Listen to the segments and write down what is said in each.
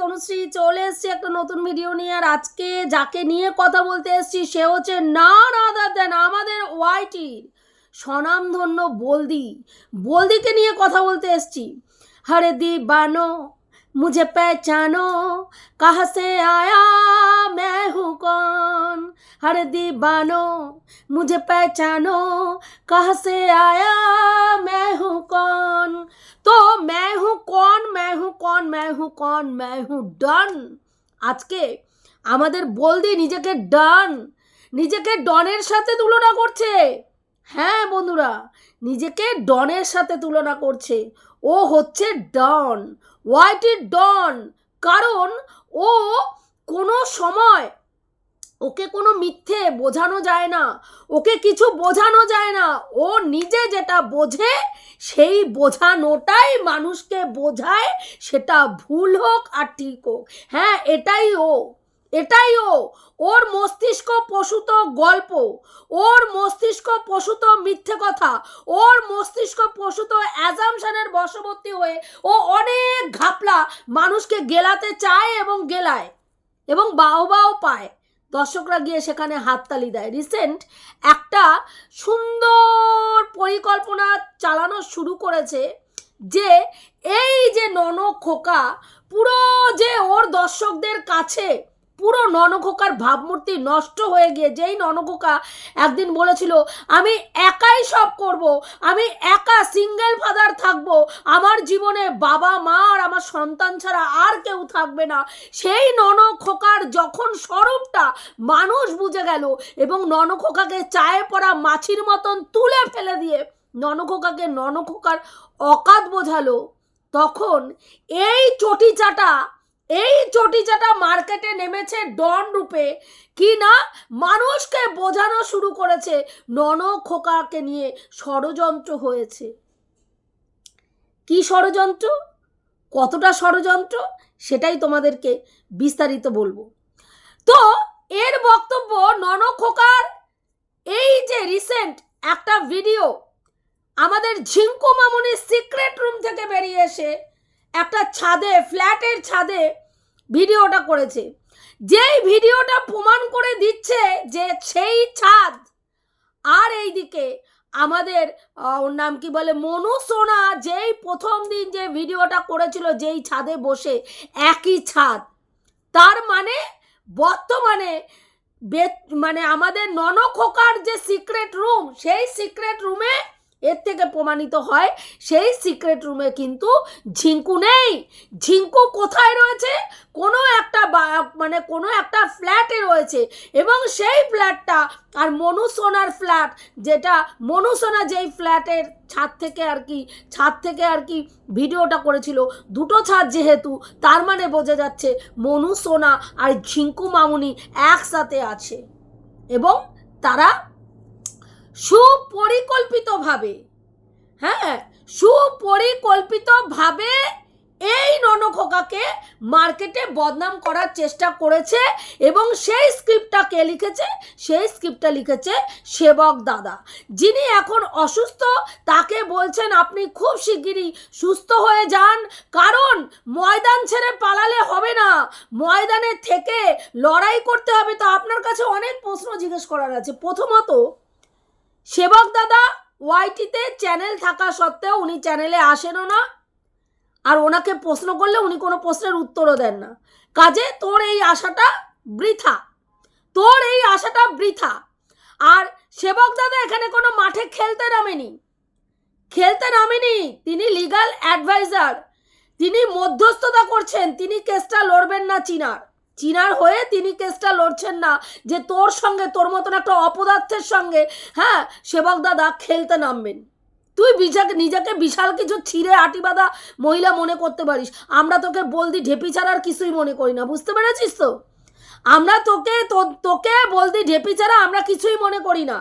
তনুশ্রী চলে এসেছি একটা নতুন ভিডিও নিয়ে, আর আজকে যাকে নিয়ে কথা বলতে এসেছি, সে হচ্ছে না আদার দেন আমাদের ওয়াইটির স্বনামধন্য বলদি। বলদিকে নিয়ে কথা বলতে এসেছি। হরে দিবানো मुझे पहचानो कहाँ से आया मैं हूँ कौन हर दीवानो मुझे पहचानो कहाँ से आया मैं हूँ कौन तो मैं हूँ कौन मैं हूँ कौन मैं हूँ कौन मैं हूँ डन আজকে আমাদের বলদি নিজেকে ডান নিজেকে ডনের সাথে তুলনা করছে হ্যাঁ বন্ধুরা নিজেকে ডনের সাথে তুলনা করছে ও হচ্ছে ডন হোয়াইট ইট ডন কারণ ও কোনো সময় ওকে কোনো মিথ্যে বোঝানো যায় না। ওকে কিছু বোঝানো যায় না। ও নিজে যেটা বোঝে, সেই বোঝানোটাই মানুষকে বোঝায়। সেটা ভুল হোক আর ঠিক হোক। হ্যাঁ এটাই ও। এটাই ও। ওর মস্তিষ্ক পশুত গল্প। ওর মস্তিষ্ক পশুত মিথ্যে কথা। ওর মস্তিষ্ক পশুত অ্যাজামশানের বশবর্তী হয়ে ও অনেক ঘাপলা মানুষকে গেলাতে চায় এবং গেলায় এবং বাহবাও পায়। দর্শকরা গিয়ে সেখানে হাততালি দেয়। রিসেন্ট একটা সুন্দর পরিকল্পনা চালানো শুরু করেছে যে এই যে নন খোকা পুরো যে ওর দর্শকদের কাছে পুরো ননখোকার ভাবমূর্তি নষ্ট হয়ে গিয়ে, যেই ননখোকা একদিন বলেছিল, আমি একাই সব করব, আমি একা সিঙ্গেল ফাদার থাকব, আমার জীবনে বাবা, মা আর আমার সন্তান ছাড়া আর কেউ থাকবে না। সেই ননখোকার যখন স্বরূপটা মানুষ বুঝে গেল এবং ননখোকাকে চায়ে পড়া মাছির মতন তুলে ফেলে দিয়ে ননখোকাকে ননখোকার অকাত বোঝালো, তখন এই চটি চাটা এই চটিচাটা মার্কেটে নেমেছে ডন রূপে। কি না? মানুষকে বোঝানো শুরু করেছে। নন খোকাকে নিয়ে ষড়যন্ত্র হয়েছে। কি ষড়যন্ত্র? কতটা ষড়যন্ত্র? সেটাই তোমাদেরকে বিস্তারিত বলব। তো, এর বক্তব্য নন খোকার এই যে রিসেন্ট একটা ভিডিও আমাদের ঝিঙ্কু মামুনির সিক্রেট রুম থেকে বেরিয়ে এসে একটা ছাদে, ফ্ল্যাটের ছাদে ভিডিওটা করেছে। যেই ভিডিওটা প্রমাণ করে দিচ্ছে যে সেই ছাদ, আর এইদিকে আমাদের ওর নাম কি বলে, মনু সোনা যেই প্রথম দিন যে ভিডিওটা করেছিল যেই ছাদে বসে, একই ছাদ। তার মানে বর্তমানে মানে আমাদের ননখোকার যে সিক্রেট রুম, সেই সিক্রেট রুমে এর থেকে প্রমাণিত হয়, সেই সিক্রেট রুমে কিন্তু ঝিঙ্কু নেই। ঝিঙ্কু কোথায় রয়েছে? কোনো একটা মানে কোনো একটা ফ্ল্যাটে রয়েছে এবং সেই ফ্ল্যাটটা আর মনু সোনার ফ্ল্যাট যেটা মনুসোনা যেই ফ্ল্যাটের ছাদ থেকে আর কি, ছাদ থেকে আর কি ভিডিওটা করেছিল, দুটো ছাদ যেহেতু, তার মানে বোঝা যাচ্ছে মনু সোনা আর ঝিঙ্কু মামুনি একসাথে আছে এবং তারা সুপরিকল্পিতভাবে হ্যাঁ সুপরিকল্পিতভাবে এই ননখোকাকে মার্কেটে বদনাম করার চেষ্টা করেছে এবং সেই স্ক্রিপ্টটা কে লিখেছে? সেই স্ক্রিপ্টটা লিখেছে সেবক দাদা। যিনি এখন অসুস্থ, তাকে বলছেন আপনি খুব শিগগিরই সুস্থ হয়ে যান, কারণ ময়দান ছেড়ে পালালে হবে না। ময়দানে থেকে লড়াই করতে হবে। তো আপনার কাছে অনেক প্রশ্ন জিজ্ঞেস করার আছে। প্রথমত সেবক দাদা, ওয়াইটিতে চ্যানেল থাকা সত্ত্বেও উনি চ্যানেলে আসেনও না। আর ওনাকে প্রশ্ন করলে উনি কোনো প্রশ্নের উত্তরও দেন না। কাজে তোর এই আশাটা বৃথা। তোর এই আশাটা বৃথা। আর সেবক দাদা এখানে কোনো মাঠে খেলতে নামেনি। খেলতে নামেনি। তিনি লিগাল অ্যাডভাইজার তিনি মধ্যস্থতা করছেন। তিনি কেসটা লড়বেন না চিনার। চিনার হয়ে তিনি কেসটা লড়ছেন না, যে তোর সঙ্গে, তোর মতন একটা অপদার্থের সঙ্গে হ্যাঁ সেবক দাদা খেলতে নামবেন। তুই বিজাকে নিজেকে বিশাল কিছু ছিঁড়ে আটি বাঁধা মহিলা মনে করতে পারিস। আমরা তোকে বলদি ঢেপি ছাড়া আর কিছুই মনে করি না, বুঝতে পেরেছিস তো? আমরা তোকে তোকে বলদি ঢেপি ছাড়া আমরা কিছুই মনে করি না।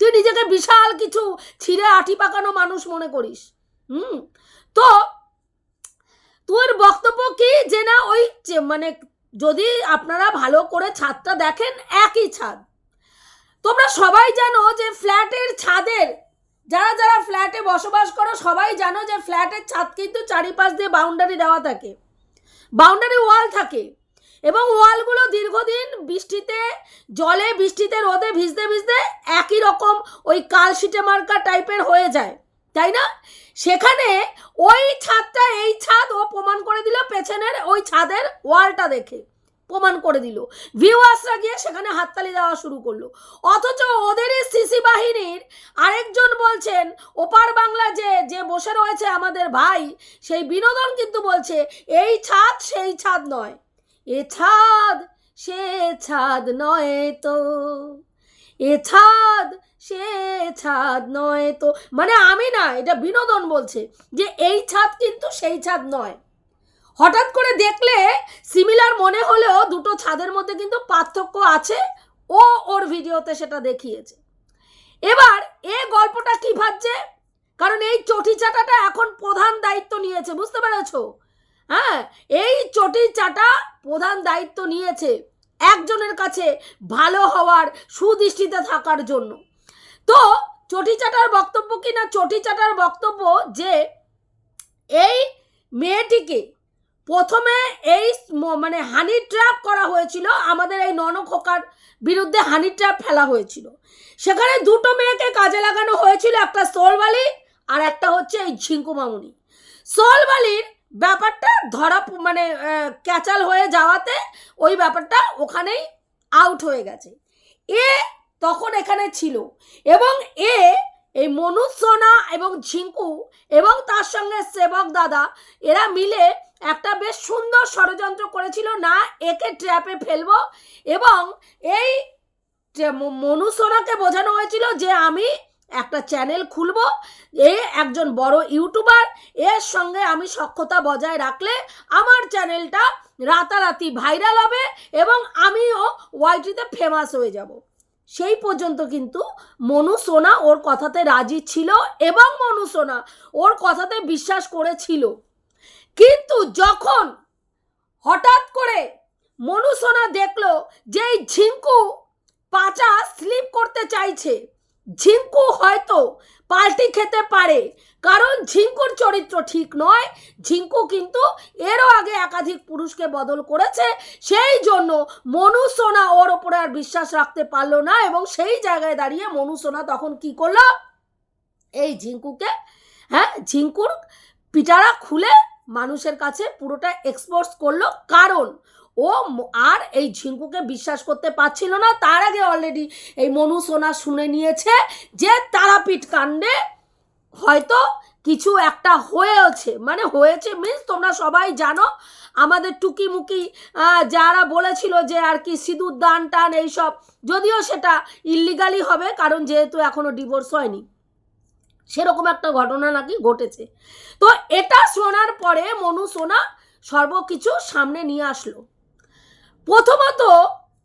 তুই নিজেকে বিশাল কিছু ছিঁড়ে আটি পাকানো মানুষ মনে করিস। হুম, তো তোর বক্তব্য কি? যে না, ওই মানে যদি আপনারা ভালো করে ছাদটা দেখেন, একই ছাদ। তোমরা সবাই জানো যে ফ্ল্যাটের ছাদের, যারা যারা ফ্ল্যাটে বসবাস করো, সবাই জানো যে ফ্ল্যাটের ছাদ কিন্তু চারিপাশ দিয়ে বাউন্ডারি দেওয়া থাকে। বাউন্ডারি ওয়াল থাকে এবং ওয়ালগুলো দীর্ঘদিন বৃষ্টিতে, জলে বৃষ্টিতে, রোদে ভিজতে ভিজতে একই রকম ওই কালশিটে মার্কা টাইপের হয়ে যায়, তাই না? সেখানে ওই ছাদটা, এই ছাদ ও প্রমাণ করে দিল পেছনের ওই ছাদের ওয়ালটা দেখে। প্রমাণ করে দিল। ভিউয়ার্সরা গিয়ে সেখানে হাততালি দেওয়া শুরু করল। অথচ ওদেরই সিসি বাহিনীর আরেকজন বলছেন, ওপার বাংলা যে যে বসে রয়েছে আমাদের ভাই, সেই বিনোদন কিন্তু বলছে, এই ছাদ সেই ছাদ নয়। এ ছাদ, সে ছাদ নয় তো। এ ছাদ, সে ছাদ নয় তো। মানে আমি না, এটা বিনোদন বলছে যে এই ছাদ কিন্তু সেই ছাদ নয়। হঠাৎ করে দেখলে সিমিলার মনে হলেও দুটো ছাদের মধ্যে কিন্তু পার্থক্য আছে। ও ওর ভিডিওতে সেটা দেখিয়েছে। এবার এ গল্পটা কি ভাবছে? কারণ এই চটি চাটাটা এখন প্রধান দায়িত্ব নিয়েছে, বুঝতে পেরেছ? হ্যাঁ এই চটি চাটা প্রধান দায়িত্ব নিয়েছে। একজনের কাছে ভালো হওয়ার সুদৃষ্টিতে থাকার জন্য। তো চটি চাটার বক্তব্য কি না? চটি চাটার বক্তব্য যে এই মেয়েটিকে প্রথমে এই মানে হানি ট্র্যাপ করা হয়েছিল। আমাদের এই ননখোকার বিরুদ্ধে হানি ট্র্যাপ ফেলা হয়েছিল। সেখানে দুটো মেয়েকে কাজে লাগানো হয়েছিল, একটা সোলবালি আর একটা হচ্ছে এই ঝিঙ্কু মামুনি। সোলবালির ব্যাপারটা ধরা মানে ক্যাচাল হয়ে যাওয়াতে ওই ব্যাপারটা ওখানেই আউট হয়ে গেছে। এ তখন এখানে ছিল এবং এ, এই মনু, সোনা এবং ঝিঙ্কু এবং তার সঙ্গে সেবক দাদা, এরা মিলে একটা বেশ সুন্দর ষড়যন্ত্র করেছিল, না, একে ট্র্যাপে ফেলব এবং এই মনু, সোনাকে বোঝানো হয়েছিল যে আমি একটা চ্যানেল খুলবো, এ একজন বড় ইউটিউবার এর সঙ্গে আমি সক্ষতা বজায় রাখলে আমার চ্যানেলটা রাতারাতি ভাইরাল হবে এবং আমিও ওয়াইটিতে ফেমাস হয়ে যাব। সেই পর্যন্ত কিন্তু মনু সোনা ওর কথাতে রাজি ছিল এবং মনু সোনা ওর কথাতে বিশ্বাস করেছিল। কিন্তু যখন হঠাৎ করে মনু সোনা দেখল যে এই ঝিঙ্কু পাচা স্লিপ করতে চাইছে ঝিঙ্কু হয়তো পাল্টি খেতে পারে, কারণ ঝিঙ্কুর চরিত্র ঠিক নয়। ঝিঙ্কু কিন্তু এরও আগে একাধিক পুরুষকে বদল করেছে, সেই জন্য মনু সোনা ওর ওপরে আর বিশ্বাস রাখতে পারল না এবং সেই জায়গায় দাঁড়িয়ে মনু সোনা তখন কি করল? এই ঝিঙ্কুকে হ্যাঁ ঝিঙ্কুর পিটারা খুলে মানুষের কাছে পুরোটা এক্সপোর্টস করল। কারণ ও আর এই ঝিঙ্কুকে বিশ্বাস করতে পারছিল না। তার আগে অলরেডি এই মনু, সোনা শুনে নিয়েছে যে তারাপীঠ কাণ্ডে হয়তো কিছু একটা হয়েছে। মানে হয়েছে মিন্স তোমরা সবাই জানো, আমাদের টুকি মুকি যারা বলেছিল যে আর কি সিঁদুর, দান, টান এইসব, যদিও সেটা ইল্লিগালি হবে, কারণ যেহেতু এখনও ডিভোর্স হয়নি। সেরকম একটা ঘটনা নাকি ঘটেছে। তো এটা শোনার পরে মনু, সোনা সর্বকিছু সামনে নিয়ে আসলো। প্রথমত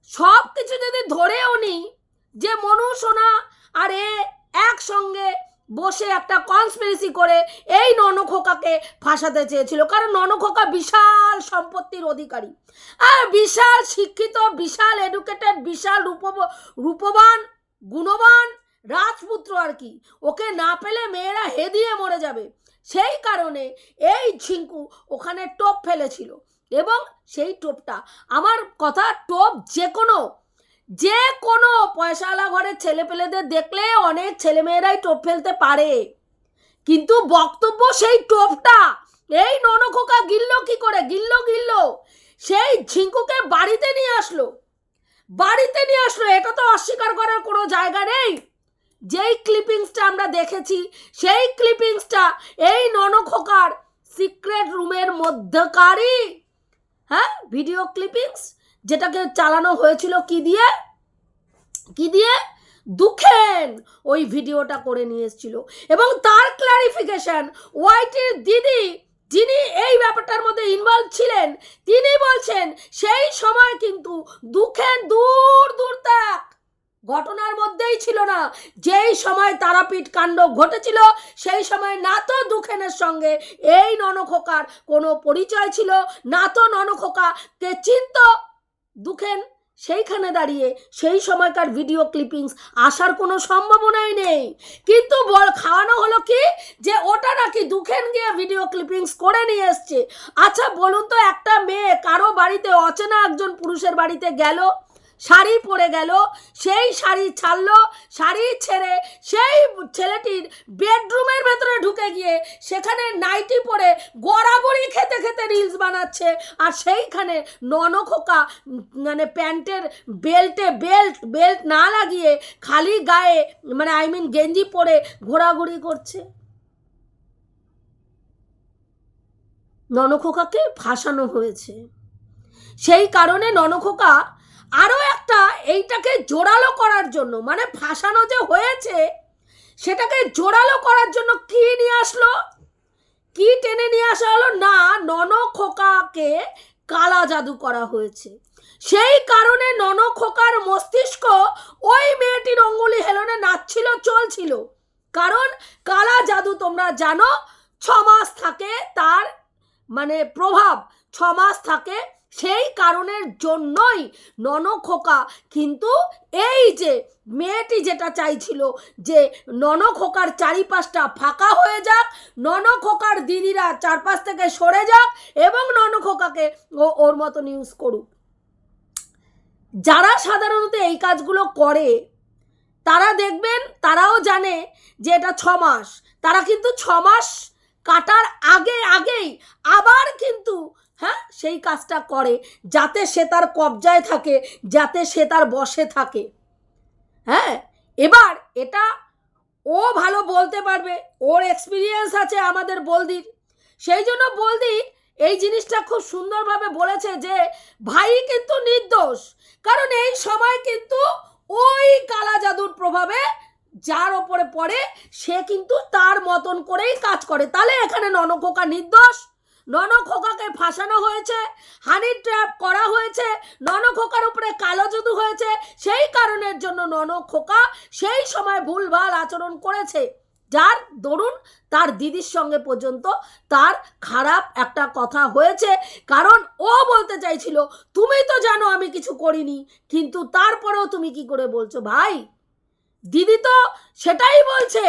সব কিছু যদি ধরেও নিই যে মনু, সোনা আর এ একসঙ্গে বসে একটা কনস্পিরেসি করে এই ননখোকাকে ফাঁসাতে চেয়েছিল। কারণ ননখোকা বিশাল সম্পত্তির অধিকারী। আর বিশাল শিক্ষিত, বিশাল এডুকেটেড বিশাল রূপ, রূপবান, গুণবান রাজপুত্র আর কি। ওকে না পেলে মেয়েরা হেদিয়ে মরে যাবে। সেই কারণে এই ঝিঙ্কু ওখানে টোপ ফেলেছিল। এবং সেই টোপটা। আমার কথা, টোপ যে কোনো যে কোনো পয়সাওয়ালা ঘরের ছেলেপেলেদের দেখলে অনেক ছেলেমেয়েরাই টোপ ফেলতে পারে। কিন্তু বক্তব্য সেই টোপটা। এই নন ননখোকা গিললো কি করে? গিললো গিললো। সেই ঝিঙ্কুকে বাড়িতে নিয়ে আসলো। বাড়িতে নিয়ে আসলো, এটা তো অস্বীকার করার কোনো জায়গা নেই। যেই ক্লিপিংসটা আমরা দেখেছি, সেই ক্লিপিংসটা এই নন ননখোকার সিক্রেট রুমের মধ্যকারই। হ্যাঁ ভিডিও ক্লিপিংস যেটাকে চালানো হয়েছিল কি দিয়ে? কি দিয়ে? দুঃখেন ওই ভিডিওটা করে নিয়ে এসেছিল। এবং তার ক্লারিফিকেশন ওয়াইটির দিদি যিনি এই ব্যাপারটার মধ্যে ইনভলভ ছিলেন, তিনি বলছেন, সেই সময় কিন্তু দুঃখেন দূর দূর তাক ঘটনার মধ্যেই ছিল না। যেই সময় তারাপীঠ কাণ্ড ঘটেছিল, সেই সময় না তো দুখেনের সঙ্গে এই ননখোকার কোনো পরিচয় ছিল। না তো ননখোকাকে চিনত দুখেন, সেইখানে দাঁড়িয়ে সেই সময়কার ভিডিও ক্লিপিংস আসার কোনো সম্ভাবনাই নেই। কিন্তু বল, খাওয়ানো হলো কি? যে ওটা নাকি দুখেন গিয়ে ভিডিও ক্লিপিংস করে নিয়ে এসছে। আচ্ছা বলুন তো একটা মেয়ে কারও বাড়িতে অচেনা একজন পুরুষের বাড়িতে গেল? শাড়ি পরে গেল, সেই শাড়ি ছাড়লো, শাড়ি ছেড়ে সেই ছেলেটির বেডরুমের ভেতরে ঢুকে গিয়ে সেখানে নাইটি পরে গড়াগড়ি খেতে খেতে রিলস বানাচ্ছে আর সেইখানে ননখোকা মানে প্যান্টের বেল্টে বেল্ট বেল্ট না লাগিয়ে খালি গায়ে মানে আই মিন গেঞ্জি পরে ঘোরাঘুরি করছে। ননখোকাকে ফাঁসানো হয়েছে। সেই কারণে ননখোকা আরও একটা এইটাকে জোরালো করার জন্য মানে ফাঁসানো যে হয়েছে, সেটাকে জোরালো করার জন্য কি নিয়ে আসলো? কি টেনে নিয়ে আসা হলো? না, নন খোকাকে কালা জাদু করা হয়েছে। সেই কারণে নন খোকার মস্তিষ্ক ওই মেয়েটির অঙ্গুলি হেলনে নাচছিল, চলছিল। কারণ কালা জাদু তোমরা জানো, ছ মাস থাকে তার মানে প্রভাব, ছ মাস থাকে সেই কারণের জন্যই ননখোকা কিন্তু এই যে মেয়েটি যেটা চাইছিল যে ননখোকার চারিপাশটা ফাঁকা হয়ে যাক ননখোকার দিদিরা চারপাশ থেকে সরে যাক এবং ননখোকাকে ও ওর মতন ইউজ করুক। যারা সাধারণত এই কাজগুলো করে, তারা দেখবেন, তারাও জানে যে এটা ছ মাস। তারা কিন্তু ছ মাস কাটার আগে আগেই আবার কিন্তু হ্যাঁ? সেই কাজটা করে যাতে সে তার কবজায় থাকে, যাতে সে তার বসে থাকে। হ্যাঁ? এবার এটা ও ভালো বলতে পারবে। ওর এক্সপিরিয়েন্স আছে আমাদের বলদির। সেই জন্য বলদি এই জিনিসটা খুব সুন্দরভাবে বলেছে যে, ভাই কিন্তু নির্দোষ। কারণ এই সময় কিন্তু ওই কালা জাদুর প্রভাবে যার ওপরে পড়ে, সে কিন্তু তার মতন করেই কাজ করে। তাহলে এখানে ননখোকা নির্দোষ? ননখোকাকে ফাঁসানো হয়েছে, হানি ট্র্যাপ করা হয়েছে ননখোকার উপরে কালো জাদু হয়েছে, সেই কারণের জন্য নন খোকা সেই সময় ভুলভাল আচরণ করেছে। যার দরুন তার দিদির সঙ্গে পর্যন্ত তার খারাপ একটা কথা হয়েছে, কারণ ও বলতে চাইছিল, তুমি তো জানো আমি কিছু করিনি, কিন্তু তারপরেও তুমি কি করে বলছো ভাই? দিদি তো সেটাই বলছে।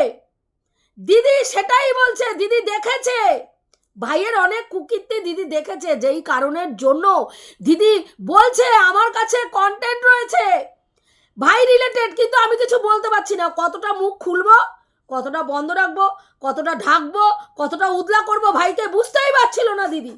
দিদি সেটাই বলছে, দিদি দেখেছে। ভাইয়ের অনেক কুকীর্তি দিদি দেখেছে, যেই কারণের জন্য দিদি বলছে আমার কাছে কন্টেন্ট রয়েছে। ভাই রিলেটেড কিন্তু আমি কিছু বলতে পারছি না। কতটা মুখ খুলবো, কতটা বন্ধ রাখব, কতটা ঢাকবো, কতটা উদলা করব ভাইকে বুঝতেই পারছিল না দিদি।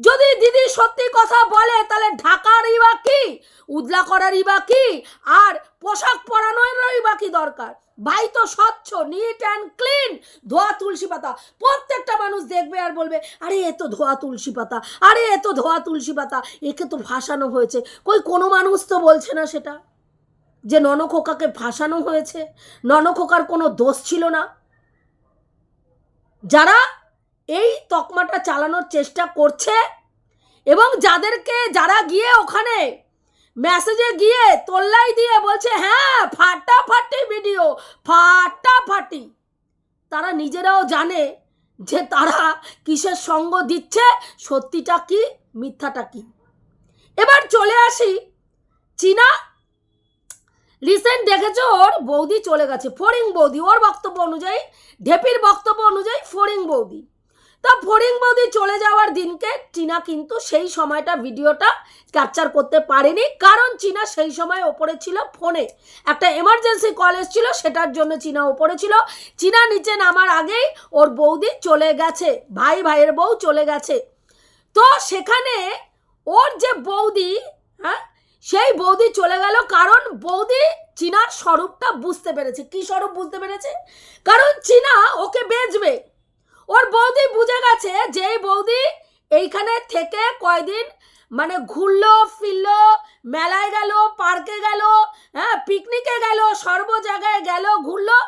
যদি দিদি সত্যি কথা বলে, তাহলে ঢাকারই বা কি? উদলা করারই বা কি? আর পোশাক পরানোরই বা কি দরকার? ভাই তো স্বচ্ছ নিট অ্যান্ড ক্লিন ধোয়া তুলসী পাতা। প্রত্যেকটা মানুষ দেখবে আর বলবে, আরে, এ তো ধোয়া তুলসী পাতা। আরে, এ তো ধোয়া তুলসী পাতা। একে তো ভাসানো হয়েছে। কই, কোনো মানুষ তো বলছে না সেটা। যে ননখোকাকে ফাঁসানো হয়েছে। ননখোকার কোনো দোষ ছিল না। যারা এই তকমাটা চালানোর চেষ্টা করছে এবং যাদেরকে যারা গিয়ে ওখানে মেসেজে গিয়ে তোল্লাই দিয়ে বলছে হ্যাঁ ফাটাফাটি ভিডিও, ফাটাফাটি। তারা নিজেরাও জানে যে তারা কিসের সঙ্গ দিচ্ছে, সত্যিটা কি, মিথ্যাটা কি। এবার চলে আসি চীনা। রিসেন্ট দেখেছ, ওর বৌদি চলে গেছে ফরিং বৌদি। ওর বক্তব্য অনুযায়ী, ঢেপির বক্তব্য অনুযায়ী ফরিং বৌদি। তা ফরিং বৌদি চলে যাওয়ার দিনকে চীনা কিন্তু সেই সময়টা ভিডিওটা ক্যাপচার করতে পারেনি। কারণ চীনা সেই সময় ওপরে ছিল ফোনে। একটা এমার্জেন্সি কল এসেছিল, সেটার জন্য চীনা ওপরে ছিল। চীনা নিচে নামার আগেই ওর বৌদি চলে গেছে, ভাই ভাইয়ের বউ চলে গেছে। তো সেখানে ওর যে বৌদি হ্যাঁ সেই বৌদি চলে গেল কারণ বৌদি চীনার স্বরূপটা বুঝতে পেরেছে। কি স্বরূপ বুঝতে পেরেছে? কারণ চীনা ওকে বেচবে। ওর বৌদি বুঝে গেছে যে এই বৌদি এইখানে থেকে কয়দিন মানে ঘুরলো, ফিরলো, মেলায় গেল পার্কে গেল হ্যাঁ পিকনিকে গেল, সর্ব জায়গায় গেল, ঘুরলো।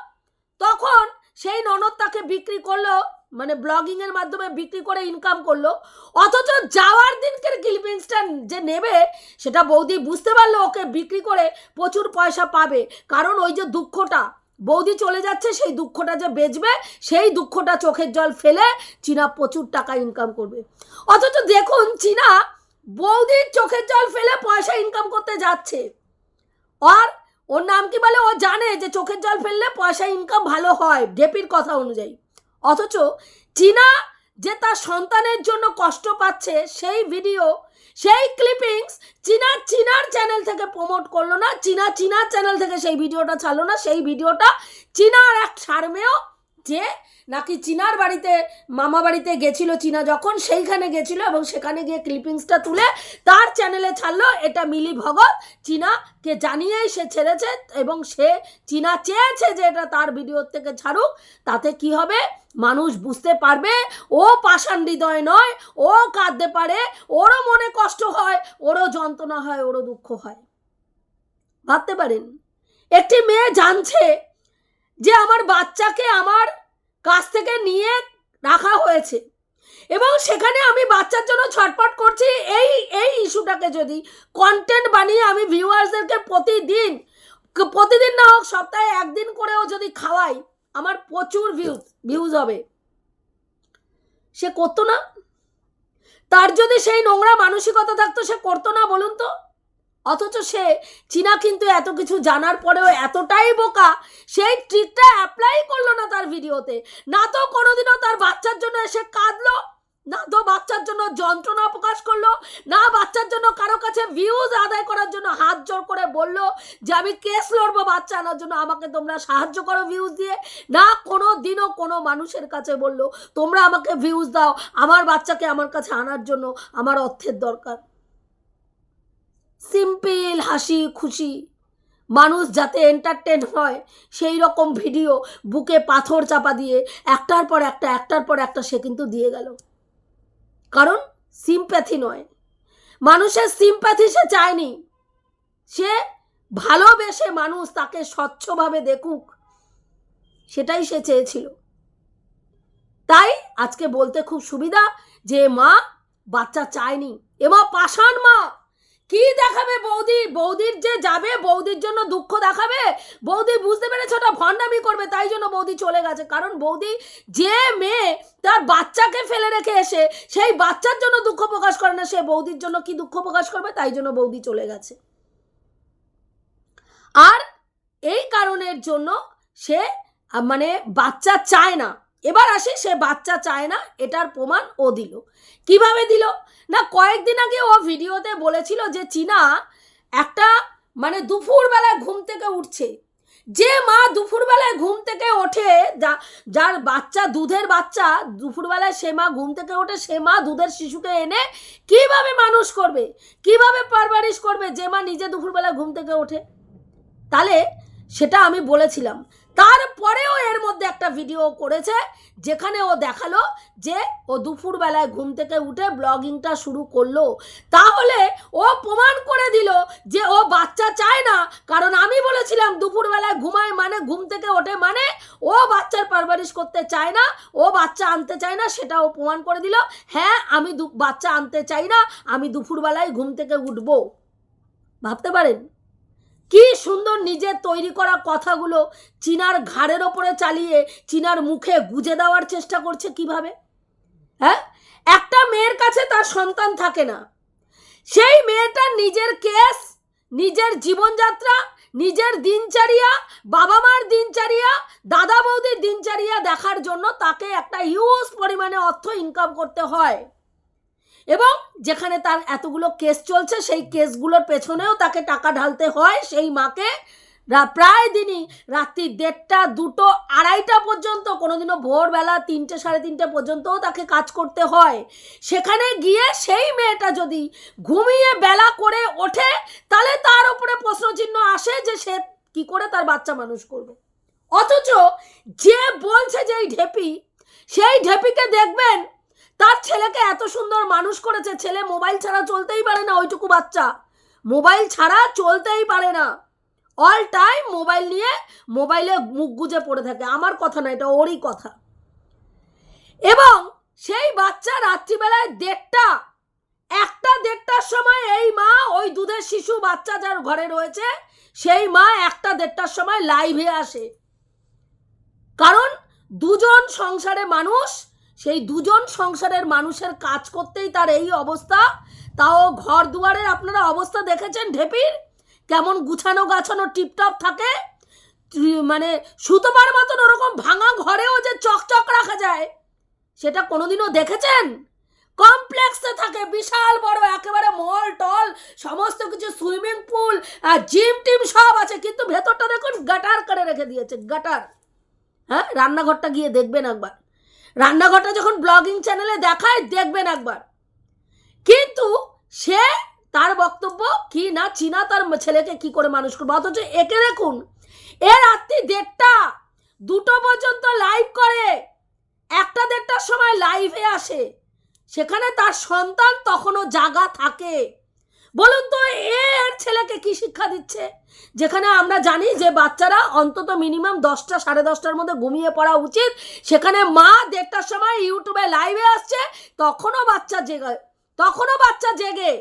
তখন সেই ননদ তাকে বিক্রি করল মানে ব্লগিং এর মাধ্যমে বিক্রি করে ইনকাম করল। অথচ যাওয়ার দিনকের ক্লিপিংসটা যে নেবে, সেটা বৌদি বুঝতে পারল, ওকে বিক্রি করে প্রচুর পয়সা পাবে। কারণ ওই যে দুঃখটা বৌদি চলে যাচ্ছে, সেই দুঃখটা যে বেচবে, সেই দুঃখটা চোখের জল ফেলে চীনা প্রচুর টাকা ইনকাম করবে। অথচ দেখুন চীনা বৌদির চোখের জল ফেলে পয়সা ইনকাম করতে যাচ্ছে। আর ওর নাম কি বলে? ও জানে যে চোখের জল ফেললে পয়সা ইনকাম ভালো হয়, ডেপির কথা অনুযায়ী। অথচ চীনা যে তার সন্তানের জন্য কষ্ট পাচ্ছে, সেই ভিডিও সেই ক্লিপিংস চিনার চিনার চ্যানেল থেকে প্রমোট করল না, চীনা, চীনার চ্যানেল থেকে সেই ভিডিওটা ছাড়লো না, সেই ভিডিওটা চীনার এক সার্মেও যে নাকি চীনার বাড়িতে, মামা বাড়িতে গেছিল চীনা? যখন সেইখানে গেছিল এবং সেখানে গিয়ে ক্লিপিংসটা তুলে তার চ্যানেলে ছাড়লো, এটা মিলি ভগত চীনাকে জানিয়েই সে ছেড়েছে এবং সে চীনা চেয়েছে যে এটা তার ভিডিওর থেকে ছাড়ুক। তাতে কি হবে? মানুষ বুঝতে পারবে, ও পাষাণ হৃদয় নয়, ও কাঁদতে পারে, ওরও মনে কষ্ট হয়, ওরও যন্ত্রণা হয়, ওরও দুঃখ হয়। ভাবতে পারেন, একটি মেয়ে জানছে যে আমার বাচ্চাকে আমার কাছ থেকে নিয়ে রাখা হয়েছে। এবং সেখানে আমি বাচ্চার জন্য ছটপট করছি। এই এই ইস্যুটাকে যদি কন্টেন্ট বানিয়ে আমি ভিউয়ার্সদেরকে প্রতিদিন প্রতিদিন না হোক সপ্তাহে একদিন করেও যদি খাওয়াই, আমার প্রচুর ভিউজ ভিউজ হবে। সে করতো না। তার যদি সেই নোংরা মানসিকতা থাকতো, সে করতো না, বলুন তো? অথচ সে চীনা কিন্তু এত কিছু জানার পরেও এতটাই বোকা, সেই ট্রিকটা অ্যাপ্লাই করল না তার ভিডিওতে না তো কোনোদিনও তার বাচ্চার জন্য এসে কাঁদলো, না তো বাচ্চার জন্য যন্ত্রণা প্রকাশ করল, না বাচ্চার জন্য কারও কাছে ভিউজ আদায় করার জন্য হাত জোর করে বলল যে, আমি কেস লড়বো বাচ্চা আনার জন্য, আমাকে তোমরা সাহায্য করো ভিউজ দিয়ে। না কোনো দিনও কোনো মানুষের কাছে বলল, তোমরা আমাকে ভিউজ দাও, আমার বাচ্চাকে আমার কাছে আনার জন্য, আমার অর্থের দরকার। সিম্পল হাসি খুশি। মানুষ যাতে এন্টারটেন হয়, সেই রকম ভিডিও বুকে পাথর চাপা দিয়ে একটার পর একটা, একটার পর একটা সে কিন্তু দিয়ে গেল। কারণ সিম্প্যাথি নয়। মানুষের সিম্প্যাথি সে চায়নি। সে ভালোবেসে মানুষ তাকে স্বচ্ছভাবে দেখুক, সেটাই সে চেয়েছিল। তাই আজকে বলতে খুব সুবিধা যে মা বাচ্চা চায়নি। এমা পাষাণ মা! কি দেখাবে বৌদি? বৌদির যে যাবে, বৌদির জন্য দুঃখ দেখাবে? বৌদি বুঝতে পেরেছে ওটা ভণ্ডামি করবে, তাই জন্য বৌদি চলে গেছে। কারণ বৌদি যে মেয়ে তার বাচ্চাকে ফেলে রেখে এসে সেই বাচ্চার জন্য দুঃখ প্রকাশ করে না, সে বৌদির জন্য কি দুঃখ প্রকাশ করবে? তাই জন্য বৌদি চলে গেছে। আর এই কারণের জন্য সে মানে বাচ্চা চায় না। এবার আসি, সে বাচ্চা চায় না, এটার প্রমাণ ও দিল। কীভাবে দিল? না, কয়েকদিন আগে ও ভিডিওতে বলেছিল যে, চীনা, একটা মানে দুপুরবেলায় ঘুম থেকে উঠছে। যে মা দুপুরবেলায় ঘুম থেকে ওঠে, যা, যার বাচ্চা, দুধের বাচ্চা, দুপুরবেলায় সে মা ঘুম থেকে ওঠে, সে মা দুধের শিশুকে এনে কীভাবে মানুষ করবে? কীভাবে পারবারিশ করবে যে মা নিজে দুপুরবেলায় ঘুম থেকে ওঠে? তাহলে সেটা আমি বলেছিলাম। তারপরেও এর মধ্যে একটা ভিডিও করেছে, যেখানে ও দেখাল যে ও দুপুরবেলায় ঘুম থেকে উঠে ব্লগিংটা শুরু করল। তাহলে ও প্রমাণ করে দিল যে ও বাচ্চা চায় না, কারণ আমি বলেছিলাম দুপুরবেলায় ঘুমায় মানে ঘুম থেকে ওঠে মানে ও বাচ্চার পারভারিশ করতে চায় না, ও বাচ্চা আনতে চায় না, সেটা ও প্রমাণ করে দিল হ্যাঁ আমি বাচ্চা আনতে চাই না, আমি দুপুরবেলায় ঘুম থেকে উঠবো। ভাবতে পারেন? কি সুন্দর নিজের তৈরি করা কথাগুলো চীনার ঘাড়ের ওপরে চালিয়ে চীনার মুখে গুজে দেওয়ার চেষ্টা করছে কীভাবে? হ্যাঁ? একটা মেয়ের কাছে তার সন্তান থাকে না। সেই মেয়েটা নিজের কেস, নিজের জীবনযাত্রা, নিজের দিনচারিয়া বাবা মার দিনচারিয়া দাদা বৌদির দিনচারিয়া দেখার জন্য তাকে একটা হিউজ পরিমাণে অর্থ ইনকাম করতে হয়। এবং যেখানে তার এতগুলো কেস চলছে, সেই কেসগুলোর পেছনেও তাকে টাকা ঢালতে হয়। সেই মাকে প্রায় দিনই রাত্রি দেড়টা, দুটো, আড়াইটা পর্যন্ত, কোনোদিনও ভোরবেলা তিনটে, সাড়ে তিনটে পর্যন্তও তাকে কাজ করতে হয়। সেখানে গিয়ে সেই মেয়েটা যদি ঘুমিয়ে বেলা করে ওঠে, তাহলে তার উপরে প্রশ্নচিহ্ন আসে যে সে কি করে তার বাচ্চা মানুষ করবে। অথচ যে বলছে যে এই ঢেপি, সেই ঢেপিকে দেখবেন তার ছেলেকে এত সুন্দর মানুষ করেছে, ছেলে মোবাইল ছাড়া চলতেই পারে না ওইটুকু বাচ্চা। মোবাইল ছাড়া চলতেই পারে না। অল টাইম মোবাইল নিয়ে মোবাইলে মুখ গুজে পড়ে থাকে। আমার কথা না, এটা ওরই কথা। এবং সেই বাচ্চা রাত্রিবেলায় দেড়টা, একটা দেড়টার সময় এই মা ওই দুধের শিশু বাচ্চা যার ঘরে রয়েছে, সেই মা একটা দেড়টার সময় লাইভে আসে। কারণ দুজন সংসারে মানুষ সেই দুজন সংসারের মানুষের কাজ করতেই তার এই অবস্থা। তাও ঘর দুয়ারের আপনারা অবস্থা দেখেছেন ঢেপির? কেমন গুছানো গাছানো টিপটপ থাকে? মানে সুতোবার মতন ওরকম ভাঙা ঘরেও যে চকচক রাখা যায়। সেটা কোনোদিনও দেখেছেন? কমপ্লেক্সে থাকে বিশাল বড় একেবারে মল, টল, সমস্ত কিছু, সুইমিং পুল, আর জিম টিম সব আছে। কিন্তু ভেতরটা দেখুন, গাটার করে রেখে দিয়েছে, গাটার। হ্যাঁ রান্নাঘরটা গিয়ে দেখবেন একবার। রান্নাঘরটা যখন ব্লগিং চ্যানেলে দেখায়, দেখবেন একবার। কিন্তু সে তার বক্তব্য কি না চীনা তার ছেলেকে কি করে মানুষ করবে? অথচ একে দেখুন, এ রাত্রি দেড়টা, দুটো পর্যন্ত লাইভ করে। একটা দেড়টার সময় লাইভে আসে। সেখানে তার সন্তান তখনও জাগা থাকে। বলুন তো, এর ছেলেকে কি শিক্ষা দিচ্ছে? যেখানে আমরা জানি যে বাচ্চারা অন্তত মিনিমাম দশটা, সাড়ে দশটার মধ্যে ঘুমিয়ে পড়া উচিত। সেখানে মা দেড়টার সময় ইউটিউবে লাইভে আসছে, তখনও বাচ্চা জেগে, তখনও বাচ্চা জেগে।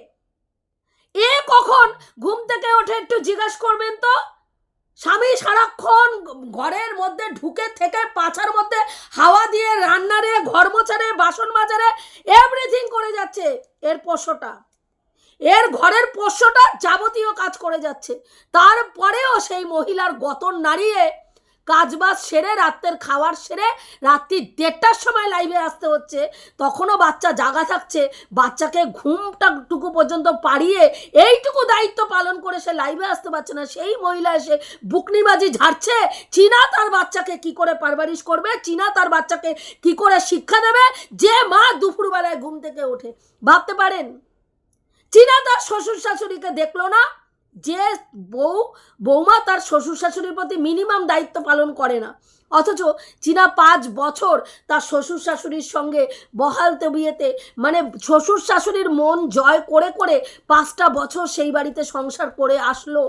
এ কখন ঘুম থেকে ওঠে একটু জিজ্ঞাসা করবেন তো? স্বামী সারাক্ষণ ঘরের মধ্যে ঢুকে থেকে পাছার মধ্যে হাওয়া দিয়ে রান্নারে, ঘর মোছারে, বাসন মাজারে এভরিথিং করে যাচ্ছে। এর পোষ্যটা। এর ঘরের পোষ্যটা যাবতীয় কাজ করে যাচ্ছে। তারপরেও সেই মহিলার গতন নাড়িয়ে কাজবাজ সেরে, রাত্রের খাবার সেরে, রাত্রি দেড়টার সময় লাইভে আসতে হচ্ছে। তখনও বাচ্চা জাগা থাকছে। বাচ্চাকে ঘুমটা টুকু পর্যন্ত পাড়িয়ে এইটুকু দায়িত্ব পালন করে সে লাইভে আসতে পারছে না। সেই মহিলা এসে বুকনিবাজি ঝাড়ছে। চীনা তার বাচ্চাকে কি করে পারবারিশ করবে? চীনা তার বাচ্চাকে কি করে শিক্ষা দেবে? যে মা দুপুরবেলায় ঘুম থেকে ওঠে। ভাবতে পারেন? চীনা তার শ্বশুর শাশুড়িকে দেখল না। যে বউ, বৌমা তার শ্বশুর শাশুড়ির প্রতি মিনিমাম দায়িত্ব পালন করে না। অথচ চীনা পাঁচ বছর তার শ্বশুর শাশুড়ির সঙ্গে বহাল তবিয়েতে মানে শ্বশুর শাশুড়ির মন জয় করে করে পাঁচটা বছর সেই বাড়িতে সংসার করে আসলো।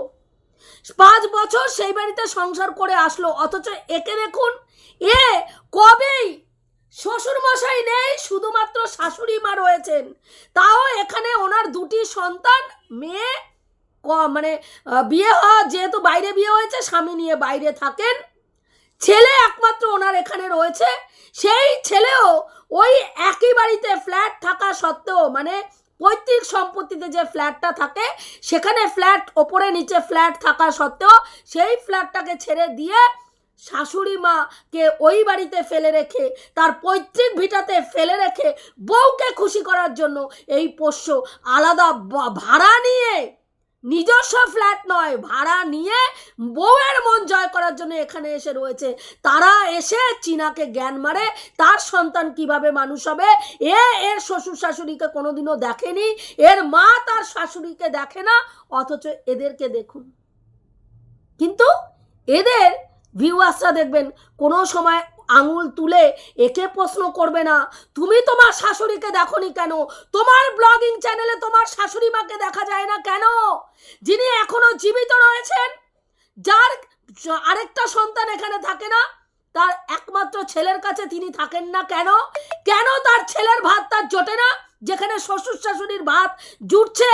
পাঁচ বছর সেই বাড়িতে সংসার করে আসলো, অথচ একে দেখুন, এ কবেই শ্বশুর মশাই নেই, শুধুমাত্র শাশুড়ি মা রয়েছেন। তাও এখানে ওনার দুটি সন্তান, মেয়ে, ক- মানে বিয়ে হওয়া, যেহেতু বাইরে বিয়ে হয়েছে, স্বামী নিয়ে বাইরে থাকেন। ছেলে একমাত্র ওনার এখানে রয়েছে। সেই ছেলেও ওই একই বাড়িতে ফ্ল্যাট থাকা সত্ত্বেও মানে পৈতৃক সম্পত্তিতে যে ফ্ল্যাটটা থাকে, সেখানে ফ্ল্যাট ওপরে নিচে ফ্ল্যাট থাকা সত্ত্বেও, সেই ফ্ল্যাটটাকে ছেড়ে দিয়ে শাশুড়ি মাকে ওই বাড়িতে ফেলে রেখে, তার পৈতৃক ভিটাতে ফেলে রেখে বউকে খুশি করার জন্য এই পোষ্য আলাদা ভাড়া নিয়ে, নিজস্ব ফ্ল্যাট নয়, ভাড়া নিয়ে বউয়ের মন জয় করার জন্য এখানে এসে রয়েছে। তারা এসে চীনাকে জ্ঞান মারে, তার সন্তান কীভাবে মানুষ হবে? এ, এর শ্বশুর শাশুড়িকে কোনোদিনও দেখেনি, এর মা তার শাশুড়িকে দেখে না, অথচ এদেরকে দেখুন। কিন্তু এদের ভিউয়ার্সরা দেখবেন, কোনো সময় আঙুল তুলে একে প্রশ্ন করবে না, তুমি তোমার শাশুড়িকে দেখনি কেন? তোমার ব্লগিং চ্যানেলে তোমার শাশুড়ি মাকে দেখা যায় না কেন? যিনি এখনও জীবিত রয়েছেন, যার আরেকটা সন্তান এখানে থাকে না, তার একমাত্র ছেলের কাছে তিনি থাকেন না কেন? কেন তার ছেলের ভাত তার জোটে না? যেখানে শ্বশুর শাশুড়ির ভাত জুটছে,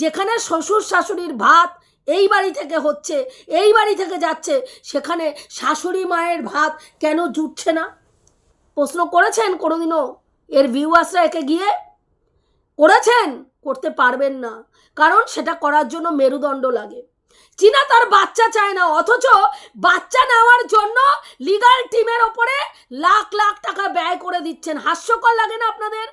যেখানে শ্বশুর শাশুড়ির ভাত এই বাড়ি থেকে হচ্ছে, এই বাড়ি থেকে যাচ্ছে, সেখানে শাশুড়ি মায়ের ভাত কেন জুটছে না? প্রশ্ন করেছেন কোনোদিনও? এর ভিউয়ার্সরা একে গিয়ে? করেছেন? করতে পারবেন না। কারণ সেটা করার জন্য মেরুদণ্ড লাগে। চীনা তার বাচ্চা চায় না, অথচ বাচ্চা নেওয়ার জন্য লিগাল টিমের ওপরে লাখ লাখ টাকা ব্যয় করে দিচ্ছেন। হাস্যকর লাগে না আপনাদের?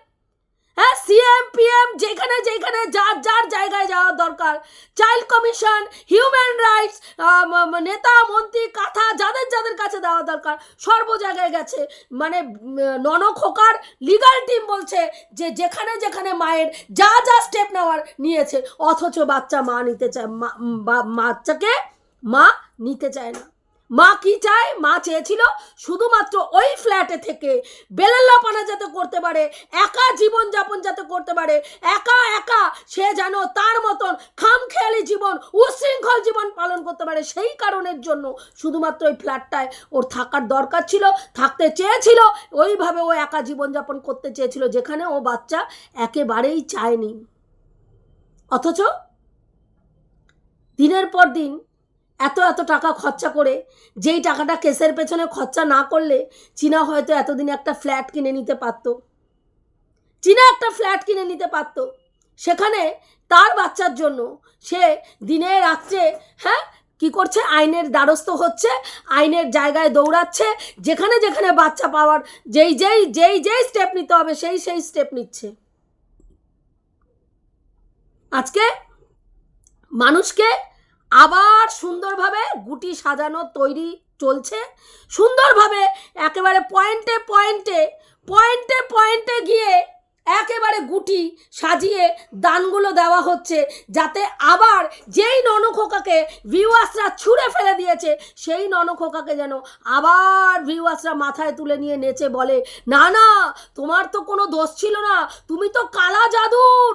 হ্যাঁ সিএম পিএম যেখানে যেখানে যার যার জায়গায় যাওয়ার দরকার। চাইল্ড কমিশন হিউম্যান রাইটস নেতা, মন্ত্রী, কাথা, যাদের যাদের কাছে দেওয়া দরকার সর্ব জায়গায় গেছে। মানে ননখোকার লিগাল টিম বলছে যে যেখানে যেখানে মায়ের যা যা স্টেপ নেওয়ার নিয়েছে, অথচ বাচ্চা মা নিতে চায় বাচ্চাকে মা নিতে চায় না। মা কি চায়? মা চেয়েছিল শুধুমাত্র ওই ফ্ল্যাটে থেকে বেলাল্লাপানা যাতে করতে পারে, একা জীবনযাপন যাতে করতে পারে, একা একা সে যেন তার মতন খামখেয়ালি জীবন, উশৃঙ্খল জীবন পালন করতে পারে সেই কারণের জন্য শুধুমাত্র ওই ফ্ল্যাটটায় ওর থাকার দরকার ছিল, থাকতে চেয়েছিল, ওইভাবে ও একা জীবনযাপন করতে চেয়েছিল যেখানে ও বাচ্চা একেবারেই চায়নি। অথচ দিনের পর দিন এত এত টাকা খরচা করে, যেই টাকাটা কেসের পেছনে খরচা না করলে চীনা হয়তো এতদিন একটা ফ্ল্যাট কিনে নিতে পারত। চীনা একটা ফ্ল্যাট কিনে নিতে পারত। সেখানে তার বাচ্চার জন্য সে দিনে রাত্রে হ্যাঁ কি করছে? আইনের দ্বারস্থ হচ্ছে, আইনের জায়গায় দৌড়াচ্ছে, যেখানে যেখানে বাচ্চা পাওয়ার, যেই যেই যেই যেই স্টেপ নিতে হবে, সেই সেই স্টেপ নিচ্ছে। আজকে মানুষকে আবার সুন্দরভাবে গুটি সাজানো তৈরি চলছে। সুন্দরভাবে একেবারে পয়েন্টে পয়েন্টে পয়েন্টে পয়েন্টে গিয়ে একেবারে গুটি সাজিয়ে দানগুলো দেওয়া হচ্ছে যাতে আবার যেই ননখোকাকে ভিউয়ার্সরা ছুঁড়ে ফেলে দিয়েছে, সেই ননখোকাকে যেন আবার ভিউয়ার্সরা মাথায় তুলে নিয়ে নেচে বলে, না না, তোমার তো কোনো দোষ ছিল না, তুমি তো কালা জাদুর।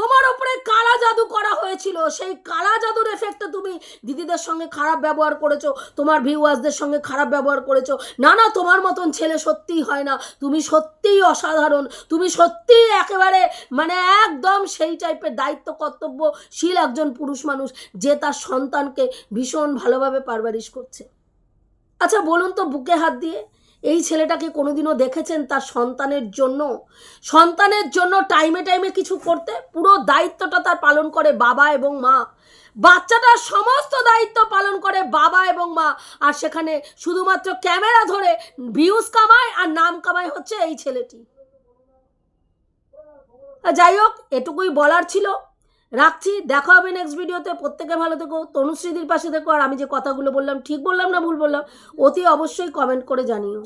তোমার ওপরে কালা জাদু করা হয়েছিল। সেই কালা জাদুর এফেক্টে তুমি দিদিদের সঙ্গে খারাপ ব্যবহার করেছ, তোমার ভিউয়ার্সদের সঙ্গে খারাপ ব্যবহার করেছ। না না, তোমার মতন ছেলে সত্যিই হয় না। তুমি সত্যিই অসাধারণ। তুমি সত্যিই একেবারে মানে একদম সেই টাইপের দায়িত্ব কর্তব্যশীল একজন পুরুষ মানুষ যে তার সন্তানকে ভীষণ ভালোভাবে পারবারিশ করছে। আচ্ছা বলুন তো বুকে হাত দিয়ে। এই ছেলেটাকে কোনোদিনও দেখেছেন তার সন্তানের জন্য? সন্তানের জন্য টাইমে টাইমে কিছু করতে? পুরো দায়িত্বটা তার পালন করে বাবা এবং মা। বাচ্চাটার সমস্ত দায়িত্ব পালন করে বাবা এবং মা। আর সেখানে শুধুমাত্র ক্যামেরা ধরে ভিউজ কামায় আর নাম কামায় হচ্ছে এই ছেলেটি। যাই হোক, এটুকুই বলার ছিল। রাখছি, দেখা হবে নেক্সট ভিডিওতে প্রত্যেকে ভালো থেকো, তনুশ্রীদির পাশে থেকো। আর আমি যে কথাগুলো বললাম, ঠিক বললাম না ভুল বললাম, অতি অবশ্যই কমেন্ট করে জানিও।